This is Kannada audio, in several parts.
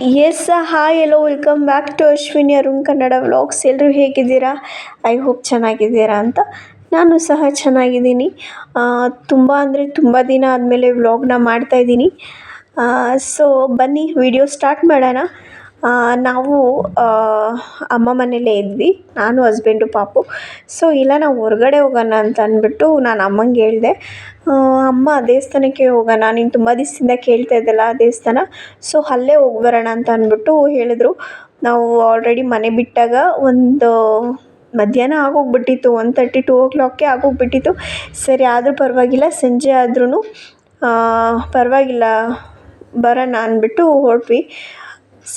Yes hi hello welcome back to Ashwini Arun Kannada vlogs ಎಲ್ಲರೂ ಹೇಗಿದ್ದೀರಾ? ಐ ಹೋಪ್ ಚೆನ್ನಾಗಿದ್ದೀರಾ ಅಂತ. ನಾನು ಸಹ ಚೆನ್ನಾಗಿದ್ದೀನಿ. ತುಂಬ ಅಂದರೆ ತುಂಬ ದಿನ ಆದಮೇಲೆ ವ್ಲಾಗ್ನ ಮಾಡ್ತಾಯಿದ್ದೀನಿ ಸೊ ಬನ್ನಿ ವಿಡಿಯೋ ಸ್ಟಾರ್ಟ್ ಮಾಡೋಣ. ನಾವು ಅಮ್ಮ ಮನೇಲೇ ಇದ್ವಿ. ನಾನು ಹಸ್ಬೆಂಡು ಪಾಪು. ಸೊ ಇಲ್ಲ, ನಾವು ಹೊರಗಡೆ ಹೋಗೋಣ ಅಂತ ಅಂದ್ಬಿಟ್ಟು ನಾನು ಅಮ್ಮಂಗೆ ಹೇಳಿದೆ. ಅಮ್ಮ ದೇವಸ್ಥಾನಕ್ಕೆ ಹೋಗೋಣ. ನೀನು ತುಂಬ ದಿವಸದಿಂದ ಕೇಳ್ತಾ ಇದ್ದಲ್ಲ ಆ ದೇವಸ್ಥಾನ. ಸೊ ಅಲ್ಲೇ ಹೋಗಿ ಬರೋಣ ಅಂತ ಅಂದ್ಬಿಟ್ಟು ಹೇಳಿದ್ರು. ನಾವು ಆಲ್ರೆಡಿ ಮನೆ ಬಿಟ್ಟಾಗ ಒಂದು ಮಧ್ಯಾಹ್ನ ಆಗೋಗ್ಬಿಟ್ಟಿತ್ತು. ಒನ್ ತರ್ಟಿ ಟು ಓ ಕ್ಲಾಕ್ಗೆ ಆಗೋಗ್ಬಿಟ್ಟಿತ್ತು. ಸರಿ, ಆದರೂ ಪರವಾಗಿಲ್ಲ. ಸಂಜೆ ಆದ್ರೂ ಪರವಾಗಿಲ್ಲ. ಬರೋಣ ಅಂದ್ಬಿಟ್ಟು ಹೊರಟ್ವಿ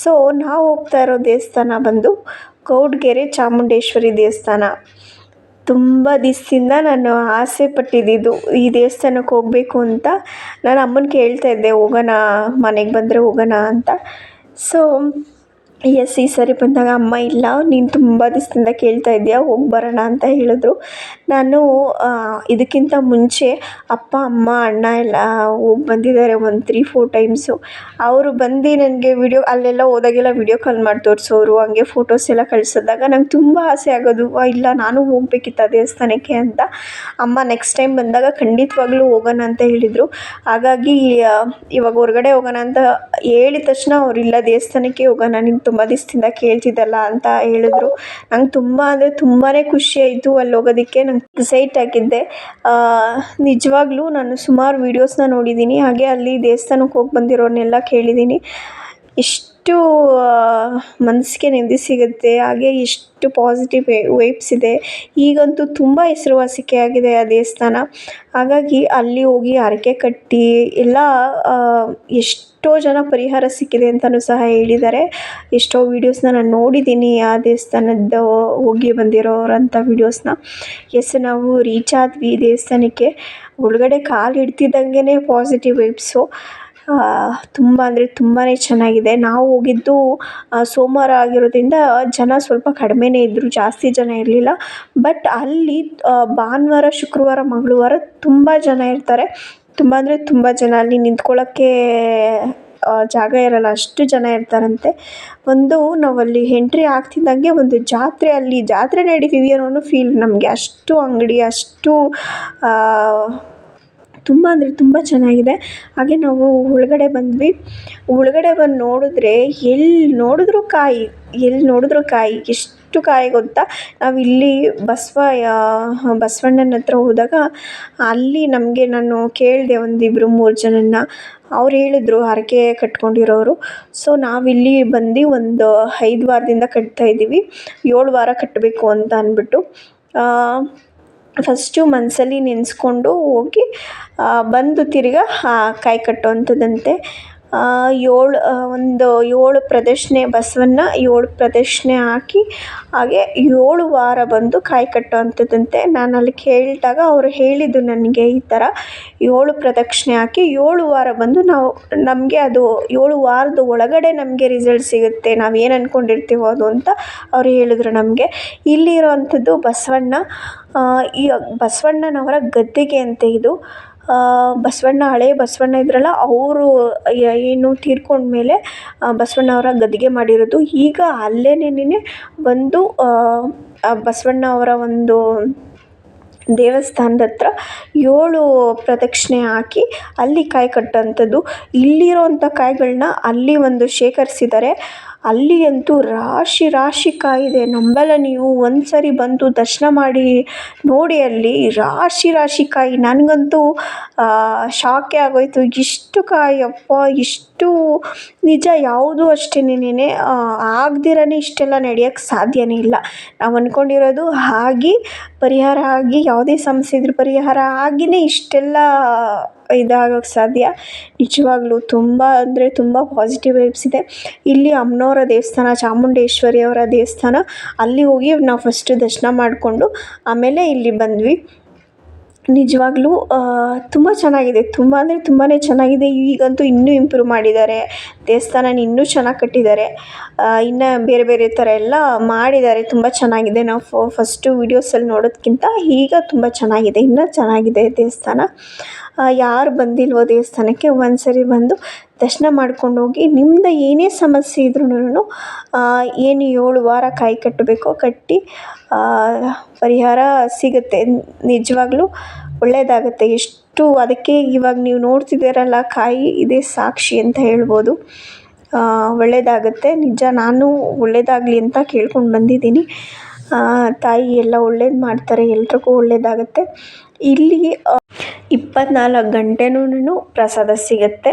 ಸೊ ನಾವು ಹೋಗ್ತಾ ಇರೋ ದೇವಸ್ಥಾನ ಬಂದು ಕೌಡ್ಗೆರೆ ಚಾಮುಂಡೇಶ್ವರಿ ದೇವಸ್ಥಾನ. ತುಂಬ ದಿವಸದಿಂದ ನಾನು ಆಸೆ ಪಟ್ಟಿದ್ದಿದ್ದು ಈ ದೇವಸ್ಥಾನಕ್ಕೆ ಹೋಗಬೇಕು ಅಂತ. ನಾನು ಅಮ್ಮನ ಕೇಳ್ತಾ ಇದ್ದೆ, ಹೋಗೋಣ, ಮನೆಗೆ ಬಂದರೆ ಹೋಗೋಣ ಅಂತ. ಸೊ ಎಸ್, ಈ ಸರಿ ಬಂದಾಗ ಅಮ್ಮ ಇಲ್ಲ, ನೀನು ತುಂಬ ದಿವಸದಿಂದ ಕೇಳ್ತಾ ಇದ್ದೀಯ, ಹೋಗಿ ಬರೋಣ ಅಂತ ಹೇಳಿದ್ರು. ನಾನು ಇದಕ್ಕಿಂತ ಮುಂಚೆ ಅಪ್ಪ, ಅಮ್ಮ, ಅಣ್ಣ ಎಲ್ಲ ಹೋಗಿ ಬಂದಿದ್ದಾರೆ ಒಂದು ತ್ರೀ ಫೋರ್ ಟೈಮ್ಸು ಅವರು ಬಂದು ನನಗೆ ವಿಡಿಯೋ ಅಲ್ಲೆಲ್ಲ ಹೋದಾಗೆಲ್ಲ ವಿಡಿಯೋ ಕಾಲ್ ಮಾಡಿ ತೋರಿಸೋರು, ಹಂಗೆ ಫೋಟೋಸ್ ಎಲ್ಲ ಕಳಿಸಿದಾಗ ನಂಗೆ ತುಂಬ ಆಸೆ ಆಗೋದು ಇಲ್ಲ, ನಾನು ಹೋಗ್ಬೇಕಿತ್ತು ದೇವಸ್ಥಾನಕ್ಕೆ ಅಂತ. ಅಮ್ಮ ನೆಕ್ಸ್ಟ್ ಟೈಮ್ ಬಂದಾಗ ಖಂಡಿತವಾಗ್ಲೂ ಹೋಗೋಣ ಅಂತ ಹೇಳಿದರು. ಹಾಗಾಗಿ ಇವಾಗ ಹೊರಗಡೆ ಹೋಗೋಣ ಅಂತ ಹೇಳಿದ ತಕ್ಷಣ ಅವರಿಲ್ಲ ದೇವಸ್ಥಾನಕ್ಕೆ ಹೋಗೋಣ, ನೀನು ತುಂಬ ದಿವಸದಿಂದ ಕೇಳ್ತಿದ್ದಲ್ಲ ಅಂತ ಹೇಳಿದ್ರು. ನಂಗೆ ತುಂಬ ಅಂದರೆ ತುಂಬಾ ಖುಷಿ ಆಯಿತು ಅಲ್ಲಿ ಹೋಗೋದಕ್ಕೆ. ನಂಗೆ ಎಕ್ಸೈಟ್ ಆಗಿದ್ದೆ. ನಿಜವಾಗ್ಲೂ ನಾನು ಸುಮಾರು ವೀಡಿಯೋಸ್ನ ನೋಡಿದ್ದೀನಿ ಹಾಗೆ ಅಲ್ಲಿ ದೇವಸ್ಥಾನಕ್ಕೆ ಹೋಗಿ ಬಂದಿರೋರನ್ನೆಲ್ಲ ಕೇಳಿದ್ದೀನಿ ಎಷ್ಟು ಮನಸ್ಸಿಗೆ ನೆಮ್ಮದಿ ಸಿಗುತ್ತೆ, ಹಾಗೆ ಎಷ್ಟು ಪಾಸಿಟಿವ್ ವೈಬ್ಸ್ ಇದೆ. ಈಗಂತೂ ತುಂಬ ಹೆಸರುವಾಸಿಕೆ ಆಗಿದೆ ಆ ದೇವಸ್ಥಾನ. ಹಾಗಾಗಿ ಅಲ್ಲಿ ಹೋಗಿ ಹರಕೆ ಕಟ್ಟಿ, ಎಲ್ಲ ಎಷ್ಟೋ ಜನ ಪರಿಹಾರ ಸಿಕ್ಕಿದೆ ಅಂತಲೂ ಸಹ ಹೇಳಿದ್ದಾರೆ. ಎಷ್ಟೋ ವೀಡಿಯೋಸ್ನ ನಾನು ನೋಡಿದ್ದೀನಿ ಆ ದೇವಸ್ಥಾನದ ಹೋಗಿ ಬಂದಿರೋರಂಥ ವೀಡಿಯೋಸ್ನ ಎಸ್ ನಾವು ರೀಚ್ ಆದ್ವಿ ದೇವಸ್ಥಾನಕ್ಕೆ. ಒಳಗಡೆ ಕಾಲು ಇಡ್ತಿದ್ದಂಗೆ ಪಾಸಿಟಿವ್ ವೈಬ್ಸು ತುಂಬ ಅಂದರೆ ತುಂಬಾ ಚೆನ್ನಾಗಿದೆ. ನಾವು ಹೋಗಿದ್ದು ಸೋಮವಾರ ಆಗಿರೋದ್ರಿಂದ ಜನ ಸ್ವಲ್ಪ ಕಡಿಮೆನೇ ಇದ್ದರು ಜಾಸ್ತಿ ಜನ ಇರಲಿಲ್ಲ. ಬಟ್ ಅಲ್ಲಿ ಭಾನುವಾರ, ಶುಕ್ರವಾರ, ಮಂಗಳವಾರ ತುಂಬ ಜನ ಇರ್ತಾರೆ. ತುಂಬ ಅಂದರೆ ತುಂಬ ಜನ. ಅಲ್ಲಿ ನಿಂತ್ಕೊಳ್ಳೋಕ್ಕೆ ಜಾಗ ಇರಲ್ಲ, ಅಷ್ಟು ಜನ ಇರ್ತಾರಂತೆ. ಒಂದು ನಾವಲ್ಲಿ ಎಂಟ್ರಿ ಆಗ್ತಿದ್ದಂಗೆ ಒಂದು ಜಾತ್ರೆ, ಅಲ್ಲಿ ಜಾತ್ರೆ ನಡೀತಿದೆಯೋ ಅನ್ನೋ ಫೀಲ್ ನಮಗೆ. ಅಷ್ಟು ಅಂಗಡಿ, ಅಷ್ಟು ತುಂಬ ಅಂದರೆ ತುಂಬ ಚೆನ್ನಾಗಿದೆ. ಹಾಗೆ ನಾವು ಒಳಗಡೆ ಬಂದ್ವಿ. ಒಳಗಡೆ ಬಂದು ನೋಡಿದ್ರೆ ಎಲ್ಲಿ ನೋಡಿದ್ರು ಕಾಯಿ ಎಲ್ಲಿ ನೋಡಿದ್ರು ಕಾಯಿ, ಎಷ್ಟು ಕಾಯಿ ಗೊತ್ತಾ? ನಾವು ಇಲ್ಲಿ ಬಸವ ಬಸವಣ್ಣನ ಹತ್ರ ಹೋದಾಗ ಅಲ್ಲಿ ನಮಗೆ ನಾನು ಕೇಳಿದೆ ಒಂದಿಬ್ಬರು ಮೂರು ಜನನ್ನ. ಅವ್ರು ಹೇಳಿದ್ರು ಹರಕೆ ಕಟ್ಕೊಂಡಿರೋರು. ಸೊ ನಾವಿಲ್ಲಿ ಬಂದು ಒಂದು ಐದು ವಾರದಿಂದ ಕಟ್ತಾ ಇದ್ದೀವಿ ಏಳು ವಾರ ಕಟ್ಟಬೇಕು ಅಂತ ಅಂದ್ಬಿಟ್ಟು. ಫಸ್ಟು ಮನಸಲ್ಲಿ ನೆನೆಸ್ಕೊಂಡು ಹೋಗಿ ಬಂದು ತಿರ್ಗಾ ಕೈ ಕಟ್ಟುವಂಥದ್ದಂತೆ. ಏಳು ಒಂದು ಏಳು ಪ್ರದಕ್ಷಿಣೆ ಬಸವನ್ನ ಏಳು ಪ್ರದಕ್ಷಿಣೆ ಹಾಕಿ, ಹಾಗೆ ಏಳು ವಾರ ಬಂದು ಕಾಯಿ ಕಟ್ಟುವಂಥದ್ದಂತೆ ನಾನು ಅಲ್ಲಿ ಕೇಳಿದಾಗ ಅವರು ಹೇಳಿದ್ದು ನನಗೆ ಈ ಥರ. ಏಳು ಪ್ರದಕ್ಷಿಣೆ ಹಾಕಿ ಏಳು ವಾರ ಬಂದು ನಾವು, ನಮಗೆ ಅದು ಏಳು ವಾರದ ಒಳಗಡೆ ನಮಗೆ ರಿಸಲ್ಟ್ ಸಿಗುತ್ತೆ, ನಾವು ಏನು ಅಂದ್ಕೊಂಡಿರ್ತೀವೋ ಅದು ಅಂತ ಅವ್ರು ಹೇಳಿದ್ರು ನಮಗೆ. ಇಲ್ಲಿರುವಂಥದ್ದು ಬಸವಣ್ಣ. ಈ ಬಸವಣ್ಣನವರ ಗದ್ದಿಗೆ ಅಂತೆ ಇದು. ಬಸವಣ್ಣ, ಹಳೆ ಬಸವಣ್ಣ ಇದ್ರಲ್ಲ, ಅವರು ಏನು ತೀರ್ಕೊಂಡ ಮೇಲೆ ಬಸವಣ್ಣ ಅವರ ಗದ್ದಿಗೆ ಮಾಡಿರೋದು. ಈಗ ಅಲ್ಲೇನೇನೆ ಬಂದು ಬಸವಣ್ಣ ಅವರ ಒಂದು ದೇವಸ್ಥಾನದ ಹತ್ರ ಏಳು ಪ್ರದಕ್ಷಿಣೆ ಹಾಕಿ ಅಲ್ಲಿ ಕಾಯಿ ಕಟ್ಟೋಂಥದ್ದು ಇಲ್ಲಿರೋಂಥ ಕಾಯಿಗಳನ್ನ ಅಲ್ಲಿ ಒಂದು ಶೇಖರಿಸಿದ್ದಾರೆ. ಅಲ್ಲಿ ಅಂತೂ ರಾಶಿ ರಾಶಿ ಕಾಯಿದೆ. ನಂಬಲ್ಲ ನೀವು. ಒಂದು ಸರಿ ಬಂದು ದರ್ಶನ ಮಾಡಿ, ನೋಡಿ ಅಲ್ಲಿ ರಾಶಿ ರಾಶಿ ಕಾಯಿ. ನನಗಂತೂ ಶಾಕೇ ಆಗೋಯಿತು. ಇಷ್ಟು ಕಾಯಿ ಅಪ್ಪ ಇಷ್ಟು ನಿಜ ಯಾವುದು ಅಷ್ಟೇನೇನೆ ಆಗ್ದಿರನೇ ಇಷ್ಟೆಲ್ಲ ನಡೆಯೋಕ್ಕೆ ಸಾಧ್ಯನೇ ಇಲ್ಲ. ನಾವು ಅಂದ್ಕೊಂಡಿರೋದು ಆಗಿ ಪರಿಹಾರ ಆಗಿ, ಯಾವುದೇ ಸಮಸ್ಯೆ ಇದ್ರೂ ಪರಿಹಾರ ಆಗಿಯೇ ಇಷ್ಟೆಲ್ಲ ಇದಾಗೋಕ್ಕೆ ಸಾಧ್ಯ. ನಿಜವಾಗ್ಲೂ ತುಂಬ ಅಂದರೆ ತುಂಬ ಪಾಸಿಟಿವ್ ವೈಬ್ಸ್ ಇದೆ. ಇಲ್ಲಿ ಅಮ್ಮನವರ ದೇವಸ್ಥಾನ ಚಾಮುಂಡೇಶ್ವರಿ ಅವರ ದೇವಸ್ಥಾನ, ಅಲ್ಲಿ ಹೋಗಿ ನಾವು ಫಸ್ಟ್ ದರ್ಶನ ಮಾಡಿಕೊಂಡು ಆಮೇಲೆ ಇಲ್ಲಿ ಬಂದ್ವಿ. ನಿಜವಾಗ್ಲೂ ತುಂಬ ಚೆನ್ನಾಗಿದೆ. ತುಂಬ ಅಂದರೆ ತುಂಬಾ ಚೆನ್ನಾಗಿದೆ. ಈಗಂತೂ ಇನ್ನೂ ಇಂಪ್ರೂವ್ ಮಾಡಿದ್ದಾರೆ. ದೇವಸ್ಥಾನ ಇನ್ನೂ ಚೆನ್ನಾಗಿ ಕಟ್ಟಿದ್ದಾರೆ. ಇನ್ನು ಬೇರೆ ಬೇರೆ ಥರ ಎಲ್ಲ ಮಾಡಿದ್ದಾರೆ. ತುಂಬ ಚೆನ್ನಾಗಿದೆ. ನಾವು ಫಸ್ಟು ವೀಡಿಯೋಸಲ್ಲಿ ನೋಡೋದಕ್ಕಿಂತ ಈಗ ತುಂಬ ಚೆನ್ನಾಗಿದೆ. ಇನ್ನೂ ಚೆನ್ನಾಗಿದೆ ದೇವಸ್ಥಾನ. ಯಾರು ಬಂದಿಲ್ವೋ ದೇವಸ್ಥಾನಕ್ಕೆ ಒಂದು ಸರಿ ಬಂದು ದರ್ಶನ ಮಾಡ್ಕೊಂಡು ಹೋಗಿ ನಿಮ್ದು ಏನೇ ಸಮಸ್ಯೆ ಇದ್ರೂನು ಏನು ಏಳು ವಾರ ಕಾಯಿ ಕಟ್ಟಬೇಕೋ ಕಟ್ಟಿ ಪರಿಹಾರ ಸಿಗುತ್ತೆ. ನಿಜವಾಗ್ಲೂ ಒಳ್ಳೆಯದಾಗುತ್ತೆ ಎಷ್ಟು ಅದಕ್ಕೆ ಇವಾಗ ನೀವು ನೋಡ್ತಿದ್ದೀರಲ್ಲ, ಕಾಯಿ ಇದೇ ಸಾಕ್ಷಿ ಅಂತ ಹೇಳ್ಬೋದು. ಒಳ್ಳೆಯದಾಗುತ್ತೆ ನಿಜ ನಾನು ಒಳ್ಳೆಯದಾಗಲಿ ಅಂತ ಕೇಳ್ಕೊಂಡು ಬಂದಿದ್ದೀನಿ. ತಾಯಿ ಎಲ್ಲ ಒಳ್ಳೇದು ಮಾಡ್ತಾರೆ. ಎಲ್ರಿಗೂ ಒಳ್ಳೆಯದಾಗತ್ತೆ ಇಲ್ಲಿ ಇಪ್ಪತ್ನಾಲ್ಕು ಗಂಟೆನೂ ಪ್ರಸಾದ ಸಿಗುತ್ತೆ.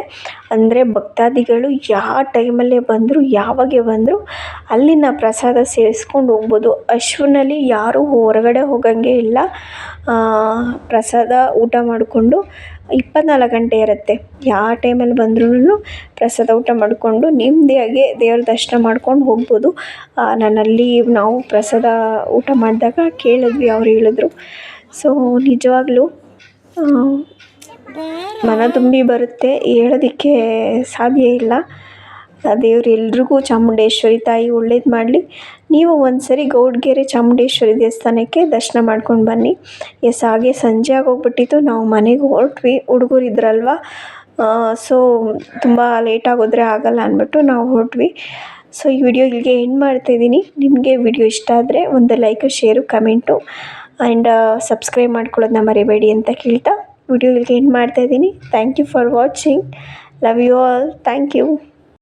ಅಂದರೆ ಭಕ್ತಾದಿಗಳು ಯಾವ ಟೈಮಲ್ಲೇ ಬಂದರೂ, ಯಾವಾಗೆ ಬಂದರೂ ಅಲ್ಲಿನ ಪ್ರಸಾದ ಸೇವಿಸ್ಕೊಂಡು ಹೋಗ್ಬೋದು. ಅಶ್ವಿನಲ್ಲಿ ಯಾರೂ ಹೊರಗಡೆ ಹೋಗಂಗೆ ಇಲ್ಲ. ಪ್ರಸಾದ ಊಟ ಮಾಡಿಕೊಂಡು ಇಪ್ಪತ್ನಾಲ್ಕು ಗಂಟೆ ಇರುತ್ತೆ. ಯಾವ ಟೈಮಲ್ಲಿ ಬಂದ್ರೂ ಪ್ರಸಾದ ಊಟ ಮಾಡಿಕೊಂಡು ನೆಮ್ಮದಿಯಾಗಿ ದೇವ್ರ ದರ್ಶನ ಮಾಡ್ಕೊಂಡು ಹೋಗ್ಬೋದು. ನಾನಲ್ಲಿ ನಾವು ಪ್ರಸಾದ ಊಟ ಮಾಡಿದಾಗ ಕೇಳಿದ್ವಿ, ಅವ್ರು ಹೇಳಿದ್ರು. ಸೊ ನಿಜವಾಗ್ಲೂ ಮನ ತುಂಬಿ ಬರುತ್ತೆ. ಹೇಳೋದಿಕ್ಕೆ ಸಾಧ್ಯ ಇಲ್ಲ. ದೇವ್ರು ಎಲ್ರಿಗೂ ಚಾಮುಂಡೇಶ್ವರಿ ತಾಯಿ ಒಳ್ಳೇದು ಮಾಡಲಿ. ನೀವು ಒಂದು ಸರಿ ಗೌಡ್ಗೆರೆ ಚಾಮುಂಡೇಶ್ವರಿ ದೇವಸ್ಥಾನಕ್ಕೆ ದರ್ಶನ ಮಾಡ್ಕೊಂಡು ಬನ್ನಿ. ಎಸ್, ಹಾಗೆ ಸಂಜೆ ಆಗೋಗ್ಬಿಟ್ಟಿತ್ತು. ನಾವು ಮನೆಗೆ ಹೊರಟ್ವಿ. ಹುಡುಗರು ಇದ್ರಲ್ವ? ಸೊ, ತುಂಬ ಲೇಟ್ ಆಗೋದ್ರೆ ಆಗಲ್ಲ ಅಂದ್ಬಿಟ್ಟು ನಾವು ಹೊರಟ್ವಿ. ಸೊ, ಈ ವಿಡಿಯೋ ಇಲ್ಲಿಗೆ ಎಂಡ್ ಮಾಡ್ತಾಯಿದ್ದೀನಿ ನಿಮಗೆ ವಿಡಿಯೋ ಇಷ್ಟ ಆದರೆ ಒಂದು like, share, comment. And subscribe ಮಾಡ್ಕೊಳ್ಳೋದನ್ನ ಮರಿಬೇಡಿ ಅಂತ ಕೇಳ್ತಾ ವಿಡಿಯೋ ಇಲ್ಲಿಗೆ ಎಂಡ್ ಮಾಡ್ತಾಯಿದ್ದೀನಿ thank you for watching love you all thank you